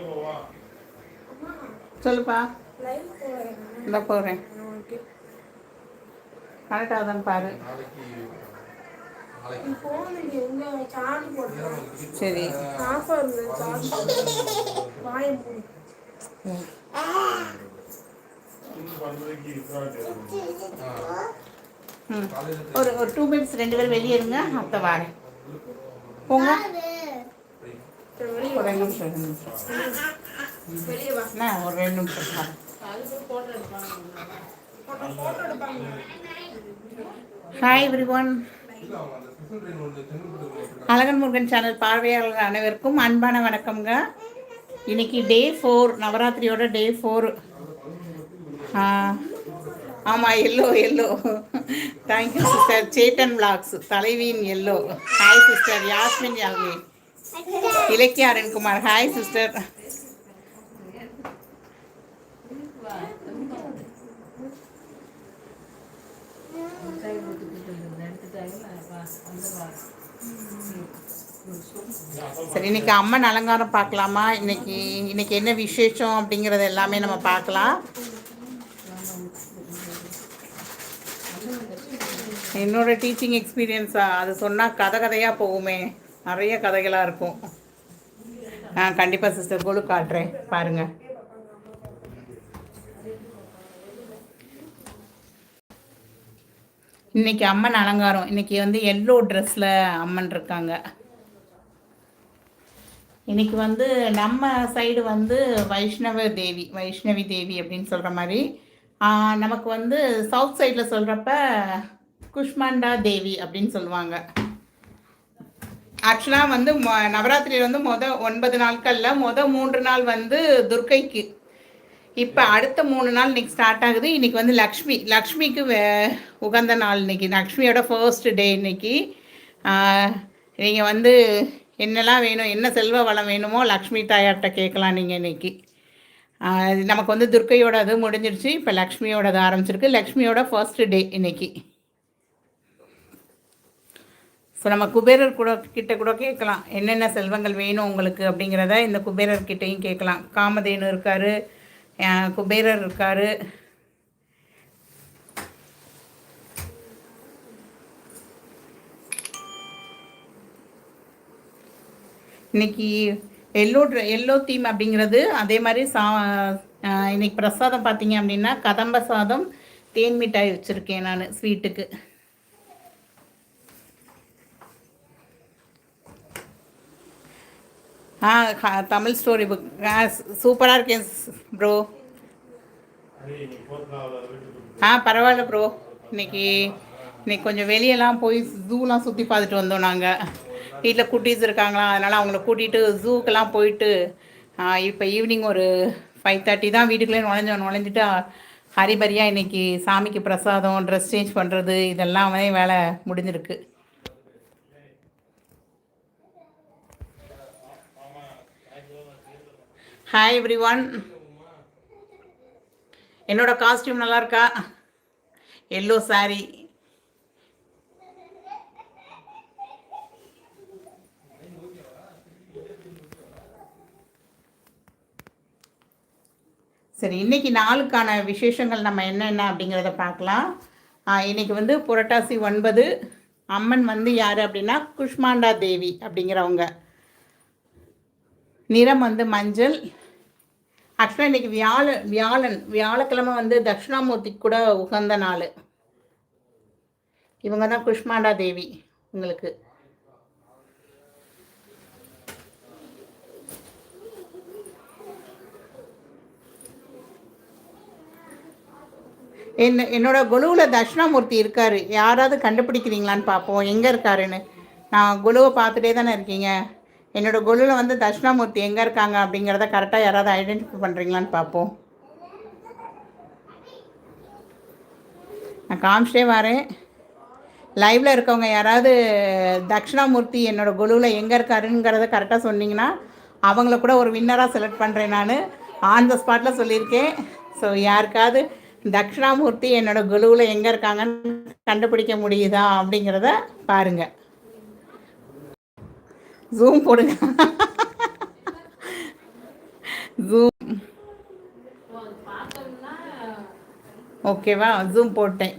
போவோம் சொல்லுப்பா. இந்த போகிறேன் ஓகே கரெக்டாக தான் பாரு. சரி. ம் ஒரு ஒரு டூ மினிட்ஸ் ரெண்டு பேரும் வெளியே இருங்க. அத்தை வாங்க போங்க. ஒரு ரெண்டு நிமிஷம் ரெண்டு நிமிஷம். ஒரு ரெண்டு நிமிஷம் hi everyone Azhagan Murugan channel பார்வையாளர் அனைவருக்கும் அன்பான வணக்கம்ங்க. இன்னைக்கு டே ஃபோர் நவராத்திரியோட டே ஃபோர் ஆமாம் hello hello thank you sister Chettan blogs தலைவியின் hello hi sister Yasmin Yazhvi Ilakkiya Arunkumar. Hi sister சரி இன்னைக்கு அம்மன் அலங்காரம் பார்க்கலாமா? இன்னைக்கு இன்னைக்கு என்ன விசேஷம் அப்படிங்கிறது எல்லாமே நம்ம பார்க்கலாம். என்னோட டீச்சிங் எக்ஸ்பீரியன்ஸா அது சொன்னால் கதை கதையாக போகுமே. நிறைய கதைகளாக இருக்கும். ஆ கண்டிப்பாக சிஸ்டர் கொழு காட்டுறேன். பாருங்கள் இன்னைக்கு அம்மன் அலங்காரம். இன்னைக்கு வந்து எல்லோ ட்ரெஸ்ஸில் அம்மன் இருக்காங்க. இன்னைக்கு வந்து நம்ம சைடு வந்து வைஷ்ணவ தேவி வைஷ்ணவி தேவி அப்படின்னு சொல்கிற மாதிரி நமக்கு வந்து சவுத் சைடில் சொல்கிறப்ப குஷ்மாண்டா தேவி அப்படின்னு சொல்லுவாங்க. ஆக்சுவலாக வந்து நவராத்திரியில் வந்து மொத ஒன்பது நாட்களில் மொத மூன்று நாள் வந்து துர்க்கைக்கு இப்போ அடுத்த மூணு நாள் இன்னைக்கு ஸ்டார்ட் ஆகுது. இன்னைக்கு வந்து லக்ஷ்மி லக்ஷ்மிக்கு வே உகந்த நாள் இன்னைக்கு. லக்ஷ்மியோட ஃபர்ஸ்ட் டே இன்னைக்கு. நீங்கள் வந்து என்னெல்லாம் வேணும் என்ன செல்வ வளம் வேணுமோ லக்ஷ்மி தாயார்கிட்ட கேட்கலாம் நீங்கள் இன்றைக்கி நமக்கு வந்து துர்க்கையோட அது முடிஞ்சிருச்சு இப்போ லக்ஷ்மியோடது ஆரம்பிச்சிருக்கு. லக்ஷ்மியோட ஃபர்ஸ்ட் டே இன்றைக்கி ஸோ நம்ம குபேரர் கூட கிட்ட கூட கேட்கலாம். என்னென்ன செல்வங்கள் வேணும் உங்களுக்கு அப்படிங்கிறத இந்த குபேரர் கிட்டேயும் கேட்கலாம். காமதேனு இருக்கார் குபேரர் இருக்கார் இன்னைக்கு எல்லோ எல்லோ தீம் அப்படிங்கிறது அதே மாதிரி சா இன்னைக்கு பிரசாதம் பார்த்தீங்க அப்படின்னா கதம்ப சாதம் தேன் மிட்டாய் வச்சுருக்கேன் நான் ஸ்வீட்டுக்கு. ஆ தமிழ் ஸ்டோரி புக் சூப்பராக இருக்கேன் ப்ரோ ஆ பரவாயில்ல ப்ரோ இன்னைக்கு இன்னைக்கு கொஞ்சம் வெளியெல்லாம் போய் ஜூலாம் சுற்றி பார்த்துட்டு வந்தோம் நாங்கள் வீட்டில் குட்டீஸ் இருக்காங்களா அதனால் அவங்கள கூட்டிகிட்டு ஜூக்கெல்லாம் போயிட்டு இப்போ ஈவினிங் ஒரு ஃபைவ் தேர்ட்டி தான் வீட்டுக்குள்ளே நுழைஞ்சோம். நுழைஞ்சிட்டு ஹரிபரியாக இன்னைக்கு சாமிக்கு பிரசாதம் ட்ரெஸ் சேஞ்ச் பண்ணுறது இதெல்லாம் வேலை முடிஞ்சிருக்கு. ஹாய் எவ்ரி ஒன் என்னோட காஸ்டியூம் நல்லா இருக்கா? எல்லோ சாரீ சரி இன்னைக்கு நாளுக்கான விசேஷங்கள் நம்ம என்னென்ன அப்படிங்கிறத பார்க்கலாம். இன்றைக்கி இன்னைக்கு வந்து புரட்டாசி ஒன்பது அம்மன் வந்து யார் அப்படின்னா குஷ்மாண்டா தேவி அப்படிங்கிறவங்க. நிறம் வந்து மஞ்சள். ஆக்சுவலாக இன்னைக்கு வியாழ வியாழன் வியாழக்கிழமை வந்து தட்சிணாமூர்த்தி கூட உகந்த நாள். இவங்க தான் குஷ்மாண்டா தேவி உங்களுக்கு. என்ன என்னோட குழுவில் தட்சிணாமூர்த்தி இருக்கார். யாராவது கண்டுபிடிக்கிறீங்களான்னு பார்ப்போம். எங்கே இருக்காருன்னு. நான் குழுவை பார்த்துட்டே தானே இருக்கீங்க. என்னோடய குழுவில் வந்து தட்சிணாமூர்த்தி எங்கே இருக்காங்க அப்படிங்கிறத கரெக்டாக யாராவது ஐடென்டிஃபை பண்ணுறீங்களான்னு பார்ப்போம். நான் காமிச்சிட்டே வரேன். லைவில் இருக்கவங்க யாராவது தட்சிணாமூர்த்தி என்னோட குழுவில் எங்கே இருக்காருங்கிறத கரெக்டாக சொன்னீங்கன்னா அவங்கள கூட ஒரு வின்னராக செலக்ட் பண்ணுறேன் நான். ஆன் த ஸ்பாட்டில் சொல்லியிருக்கேன். ஸோ யாருக்காவது தக்ஷணாமூர்த்தி என்னோட குழுவில் எங்கே இருக்காங்கன்னு கண்டுபிடிக்க முடியுதா அப்படிங்கிறத பாருங்க. ஜூம் போடுங்க. ஜூம் ஓகேவா ஜூம் போட்டேன்.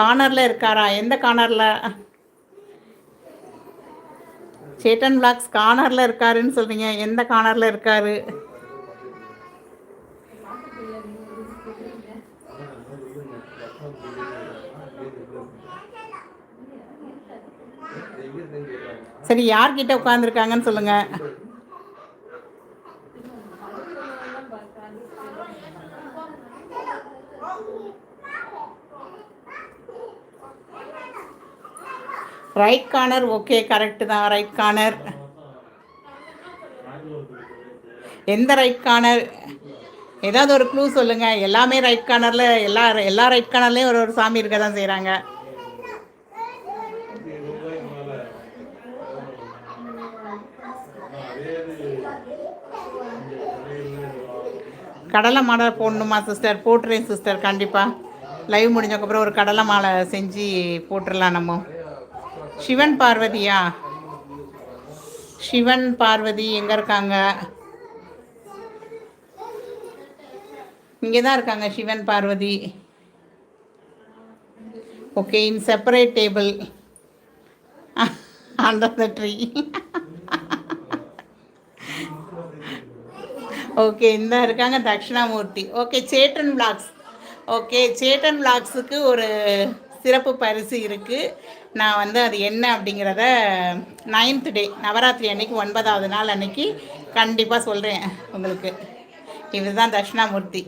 கார்னரில் இருக்காரா? எந்த கார்னரில் சேட்டன் பிளாக்ஸ் கார்னரில் இருக்காருன்னு சொல்றீங்க. எந்த கார்னரில் இருக்காரு? சரி யார்கிட்ட உட்காந்துருக்காங்கன்னு சொல்லுங்க. ரைட் கார்னர் ஓகே கரெக்டு தான் ரைட் கார்னர் எந்த ரைட் கார்னர் ஏதாவது ஒரு க்ளூ சொல்லுங்கள் எல்லாமே ரைட் கார்னரில் எல்லா எல்லா ரைட் கார்னர்லேயும் ஒரு ஒரு சாமி இருக்க தான் செய்கிறாங்க கடலை மாலை போடணுமா சிஸ்டர் போட்டுறேன் சிஸ்டர் கண்டிப்பாக லைவ் முடிஞ்சக்கப்புறம் ஒரு கடலை மாலை செஞ்சு போட்டுடலாம் நம்ம. சிவன் பார்வதியா? சிவன் பார்வதி எங்கே இருக்காங்க? இங்கே தான் இருக்காங்க Sivan Parvathi. Okay in separate table under the tree okay இந்த இருக்காங்க Dakshinamurthy. Okay Chettan blogs. Okay Chettan பிளாக்ஸுக்கு ஒரு சிறப்பு பரிசு இருக்குது நான் வந்து அது என்ன அப்படிங்கிறத நைன்த் டே நவராத்திரி அன்னைக்கு ஒன்பதாவது நாள் அன்னைக்கு கண்டிப்பாக சொல்கிறேன் உங்களுக்கு. இதுதான் தட்சிணாமூர்த்தி.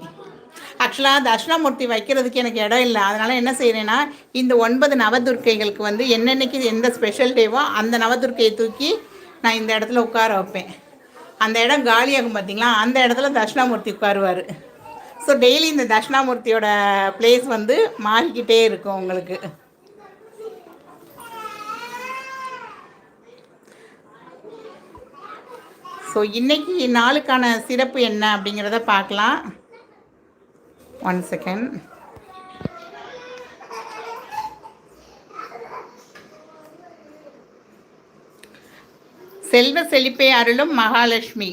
ஆக்சுவலாக தட்சிணாமூர்த்தி வைக்கிறதுக்கு எனக்கு இடம் இல்லை. அதனால் என்ன செய்கிறேன்னா இந்த ஒன்பது நவதுர்க்கைகளுக்கு வந்து என்னென்னைக்கு எந்த ஸ்பெஷல் டேவோ அந்த நவதுர்க்கையை தூக்கி நான் இந்த இடத்துல உட்கார வைப்பேன். அந்த இடம் காலியாகும் பார்த்தீங்களா அந்த இடத்துல தட்சிணாமூர்த்தி உட்காருவார். ஸோ டெய்லி இந்த தட்சிணாமூர்த்தியோட பிளேஸ் வந்து மாறிக்கிட்டே இருக்கும் உங்களுக்கு. ஸோ இன்னைக்கு நாளுக்கான சிறப்பு என்ன அப்படிங்கிறத பார்க்கலாம். ஒன் செகண்ட் செல்வ செழிப்பை அருளும் மகாலட்சுமி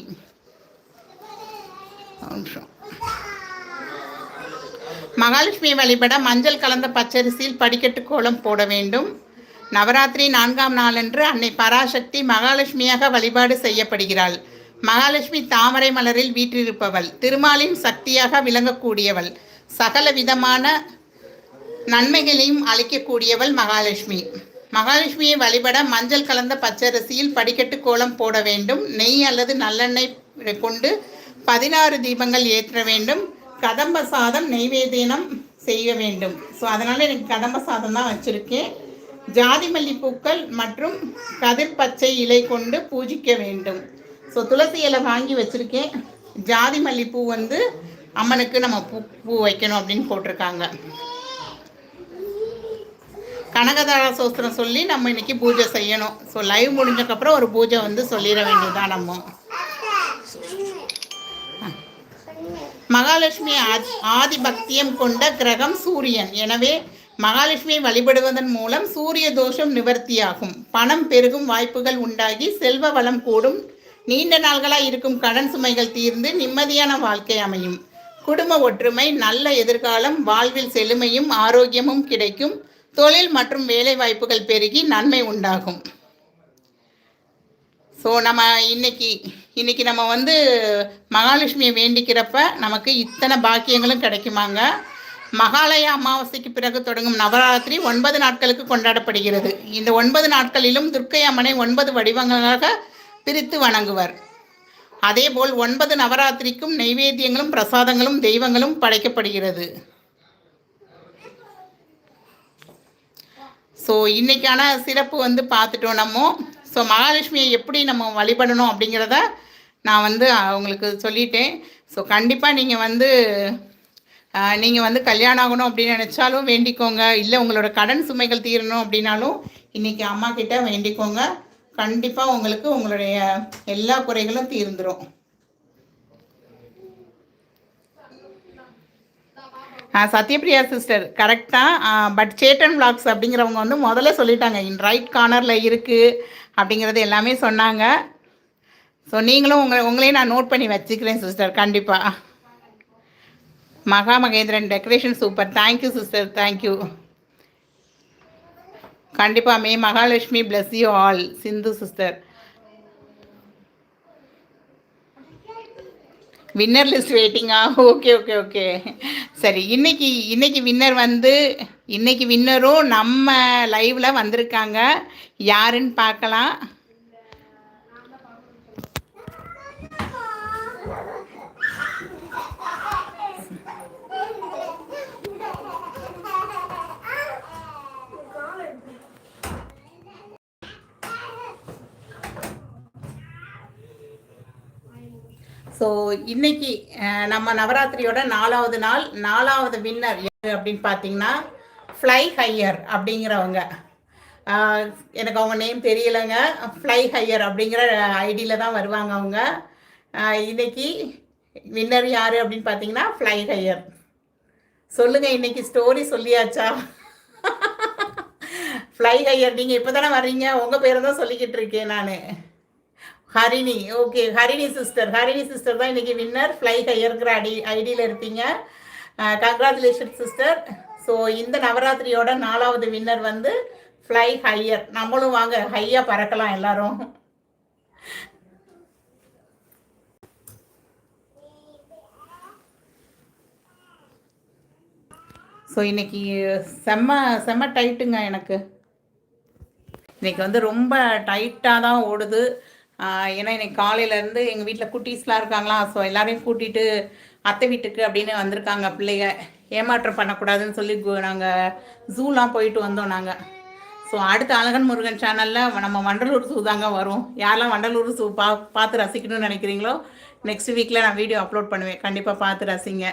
ஒரு நிமிஷம். மகாலட்சுமி வழிபட மஞ்சள் கலந்த பச்சரிசியில் படிக்கட்டு கோலம் போட வேண்டும். நவராத்திரி நான்காம் நாளன்று அன்னை பராசக்தி மகாலட்சுமியாக வழிபாடு செய்யப்படுகிறாள். மகாலட்சுமி தாமரை மலரில் வீற்றிருப்பவள். திருமாலின் சக்தியாக விளங்கக்கூடியவள். சகல விதமான நன்மைகளையும் அளிக்கக்கூடியவள் மகாலட்சுமி. மகாலட்சுமியை வழிபட மஞ்சள் கலந்த பச்சரிசியில் படிக்கட்டு கோலம் போட வேண்டும். நெய் அல்லது நல்லெண்ணெய் கொண்டு பதினாறு தீபங்கள் ஏற்ற வேண்டும். கதம்ப சாதம் நெய்வேத்தியம் செய்ய வேண்டும். ஸோ அதனால் எனக்கு கதம்ப சாதம் தான் வச்சுருக்கேன். ஜாதி மல்லிப்பூக்கள் மற்றும் கதிர் பச்சை இலை கொண்டு பூஜிக்க வேண்டும். ஸோ துளசி இலை வாங்கி வச்சுருக்கேன். ஜாதி மல்லிப்பூ வந்து அம்மனுக்கு நம்ம பூ பூ வைக்கணும் அப்படின்னு போட்டிருக்காங்க. கனகதார சோஸ்திரம் சொல்லி நம்ம இன்னைக்கு பூஜை செய்யணும். ஸோ லைவ் முடிஞ்சக்கப்புறம் ஒரு பூஜை வந்து சொல்லிட வேண்டியதுதான் நம்ம. மகாலட்சுமி ஆதி பக்தியம் கொண்ட கிரகம் சூரியன். எனவே மகாலட்சுமியை வழிபடுவதன் மூலம் சூரிய தோஷம் நிவர்த்தியாகும். பணம் பெருகும் வாய்ப்புகள் உண்டாகி செல்வ வளம் கூடும். நீண்ட நாள்களாக இருக்கும் கடன் சுமைகள் தீர்ந்து நிம்மதியான வாழ்க்கை அமையும். குடும்ப ஒற்றுமை நல்ல எதிர்காலம் வாழ்வில் செழுமையும் ஆரோக்கியமும் கிடைக்கும். தொழில் மற்றும் வேலை வாய்ப்புகள் பெருகி நன்மை உண்டாகும். ஸோ நம்ம இன்னைக்கு இன்னைக்கு நம்ம வந்து மகாலட்சுமியை வேண்டிக்கிறப்ப நமக்கு இத்தனை பாக்கியங்களும் கிடைக்குமாங்க. மகாலய அமாவாசைக்கு பிறகு தொடங்கும் நவராத்திரி ஒன்பது நாட்களுக்கு கொண்டாடப்படுகிறது. இந்த ஒன்பது நாட்களிலும் துர்க்கை அம்மனை ஒன்பது வடிவங்களாக பிரித்து வணங்குவர். அதேபோல் ஒன்பது நவராத்திரிக்கும் நைவேத்தியங்களும் பிரசாதங்களும் தெய்வங்களும் படைக்கப்படுகிறது. ஸோ இன்னைக்கான சிறப்பு வந்து பார்த்துட்டோம் நம்ம. ஸோ மகாலட்சுமியை எப்படி நம்ம வழிபடணும் அப்படிங்கிறத நான் வந்து அவங்களுக்கு சொல்லிட்டேன். ஸோ கண்டிப்பாக நீங்கள் வந்து நீங்கள் வந்து கல்யாணம் ஆகணும் அப்படின்னு நினச்சாலும் வேண்டிக்கோங்க. இல்லை உங்களோட கடன் சுமைகள் தீரணும் அப்படின்னாலும் இன்றைக்கி அம்மா கிட்ட வேண்டிக்கோங்க. கண்டிப்பாக உங்களுக்கு உங்களுடைய எல்லா குறைகளும் தீர்ந்துடும் சத்யபிரியா சிஸ்டர் கரெக்டாக பட் சேட்டன் பிளாக்ஸ் அப்படிங்கிறவங்க வந்து முதல்ல சொல்லிட்டாங்க இன் ரைட் கார்னரில் இருக்குது அப்படிங்கிறது எல்லாமே சொன்னாங்க. ஸோ நீங்களும் உங்களை உங்களையும் நான் நோட் பண்ணி வச்சுக்கிறேன் சிஸ்டர் கண்டிப்பாக Maha Mahendran decoration super thank you sister thank you கண்டிப்பாக மே Mahalakshmi bless you all Sindhu sister winner list வெயிட்டிங்கா okay okay okay சரி இன்னைக்கு இன்னைக்கு வின்னர் வந்து இன்னைக்கு வின்னரும் நம்ம லைவ்ல வந்திருக்காங்க. யாருன்னு பார்க்கலாம். ஸோ இன்னைக்கு நம்ம நவராத்திரியோட நாலாவது நாள் நாலாவது வின்னர் யார் அப்படின்னு பார்த்தீங்கன்னா ஃப்ளை ஹையர் அப்படிங்கிறவங்க. எனக்கு அவங்க நேம் தெரியலைங்க. ஃப்ளை ஹையர் அப்படிங்கிற ஐடியில் தான் வருவாங்க அவங்க. இன்னைக்கு வின்னர் யார் அப்படின்னு பார்த்தீங்கன்னா ஃப்ளை ஹையர் சொல்லுங்கள் இன்னைக்கு ஸ்டோரி சொல்லியாச்சா? ஃப்ளை ஹையர் நீங்கள் இப்போ தானே வர்றீங்க? உங்கள் பேரை தான் சொல்லிக்கிட்டு இருக்கேன் நான். Harini okay Harini sister Harini sister தான் இன்னைக்கு வின்னர் ஃப்ளை ஹையர்ங்கிற ஐடி ஐடியில் இருப்பீங்க. கங்க்ராச்சுலேஷன் சிஸ்டர் ஸோ இந்த நவராத்திரியோட நாலாவது வின்னர் வந்து ஃப்ளை ஹையர் நம்மளும் வாங்க ஹையாக பறக்கலாம் எல்லாரும். ஸோ இன்னைக்கு செம்ம செம்ம டைட்டுங்க எனக்கு. இன்னைக்கு வந்து ரொம்ப டைட்டாக தான் ஓடுது. ஏன்னா இன்னைக்கு காலையிலேருந்து எங்கள் வீட்டில் குட்டீஸ்லாம் இருக்காங்களா ஸோ எல்லாரையும் கூட்டிகிட்டு அத்தை வீட்டுக்கு அப்படின்னு வந்திருக்காங்க பிள்ளைங்க ஏமாற்றம் பண்ணக்கூடாதுன்னு சொல்லி நாங்கள் ஜூலாம் போயிட்டு வந்தோம் நாங்கள் ஸோ அடுத்த அழகன் முருகன் சேனலில் நம்ம வண்டலூர் ஜூ தாங்க வரும். யாரெல்லாம் வண்டலூர் ஜூ பா பார்த்து ரசிக்கணும்னு நினைக்கிறீங்களோ நெக்ஸ்ட் வீக்கில் நான் வீடியோ அப்லோட் பண்ணுவேன். கண்டிப்பாக பார்த்து ரசிங்க.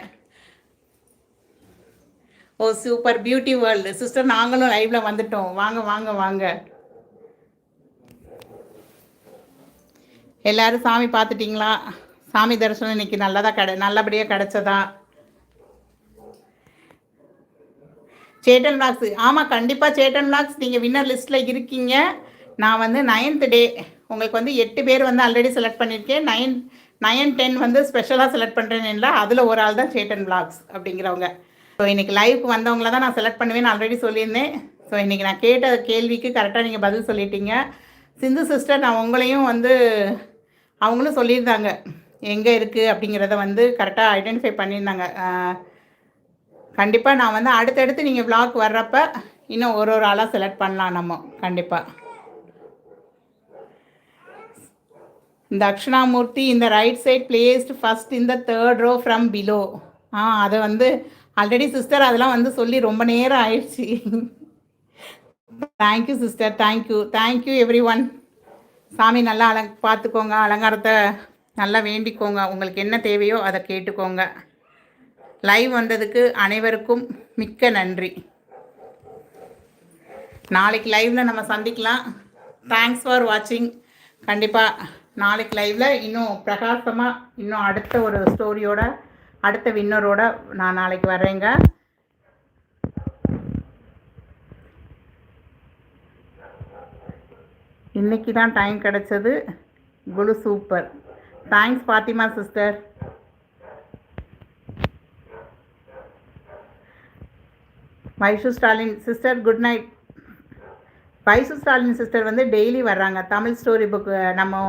Oh super beauty world sister நாங்களும் லைவ்ல வந்துட்டோம். வாங்க வாங்க வாங்க. எல்லாரும் சாமி பார்த்துட்டிங்களா? சாமி தரிசனம் இன்னைக்கு நல்லதா கிட நல்லபடியாக கிடைச்சதா? சேட்டன் பிளாக்ஸ் ஆமாம் கண்டிப்பாக சேட்டன் பிளாக்ஸ் நீங்கள் வின்னர் லிஸ்ட்டில் இருக்கீங்க. நான் வந்து நைன்த் டே உங்களுக்கு வந்து எட்டு பேர் வந்து ஆல்ரெடி செலக்ட் பண்ணியிருக்கேன். நைன் நைன் டென் வந்து ஸ்பெஷலாக செலக்ட் பண்ணுறேன்ல அதில் ஒரு ஆள் தான் சேட்டன் பிளாக்ஸ் அப்படிங்கிறவங்க. ஸோ இன்றைக்கி லைவுக்கு வந்தவங்கள தான் நான் செலக்ட் பண்ணுவேன்னு ஆல்ரெடி சொல்லியிருந்தேன். ஸோ இன்றைக்கி நான் கேட்ட கேள்விக்கு கரெக்டாக நீங்கள் பதில் சொல்லிட்டீங்க. சிந்து சிஸ்டர் நான் உங்களையும் வந்து அவங்களும் சொல்லியிருந்தாங்க எங்கே இருக்குது அப்படிங்கிறத வந்து கரெக்டாக ஐடென்டிஃபை பண்ணியிருந்தாங்க. கண்டிப்பாக நான் வந்து அடுத்தடுத்து நீங்கள் விளாக் வர்றப்ப இன்னும் ஒரு ஒரு ஆளாக செலக்ட் பண்ணலாம் நம்ம கண்டிப்பாக இந்த அக்ஷனாமூர்த்தி இந்த ரைட் சைட் பிளேஸ்ட் ஃபஸ்ட் இந்த தேர்ட் ரோ ஃப்ரம் பிலோ ஆ அதை வந்து ஆல்ரெடி சிஸ்டர் அதெல்லாம் வந்து சொல்லி ரொம்ப நேரம் ஆயிடுச்சு. Thank you sister thank you thank you everyone சாமி நல்லா அலங் பார்த்துக்கோங்க அலங்காரத்தை நல்லா வேண்டிக்கோங்க. உங்களுக்கு என்ன தேவையோ அதை கேட்டுக்கோங்க. லைவ் வந்ததுக்கு அனைவருக்கும் மிக்க நன்றி. நாளைக்கு லைவில் நம்ம சந்திக்கலாம். தேங்க்ஸ் ஃபார் வாட்சிங் கண்டிப்பாக நாளைக்கு லைவில் இன்னும் பிரகாசமாக இன்னும் அடுத்த ஒரு ஸ்டோரியோட அடுத்த வின்னரோட நான் நாளைக்கு வரேங்க இன்னைக்கு தான் டைம் கிடச்சது. குழு super thanks Fathima sister Vaishu Stalin sister good night Vaishu Stalin sister வந்து டெய்லி வர்றாங்க. தமிழ் ஸ்டோரி புக்கு நம்ம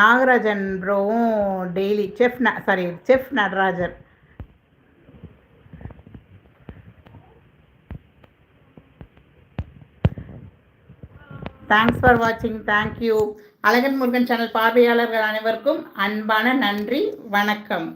நாகராஜன் ப்ரோவும் டெய்லி செஃப் ந sorry chef Natarajar thanks for வாட்சிங் thank you Azhagan Murugan channel பார்வையாளர்கள் அனைவருக்கும் அன்பான நன்றி. வணக்கம்.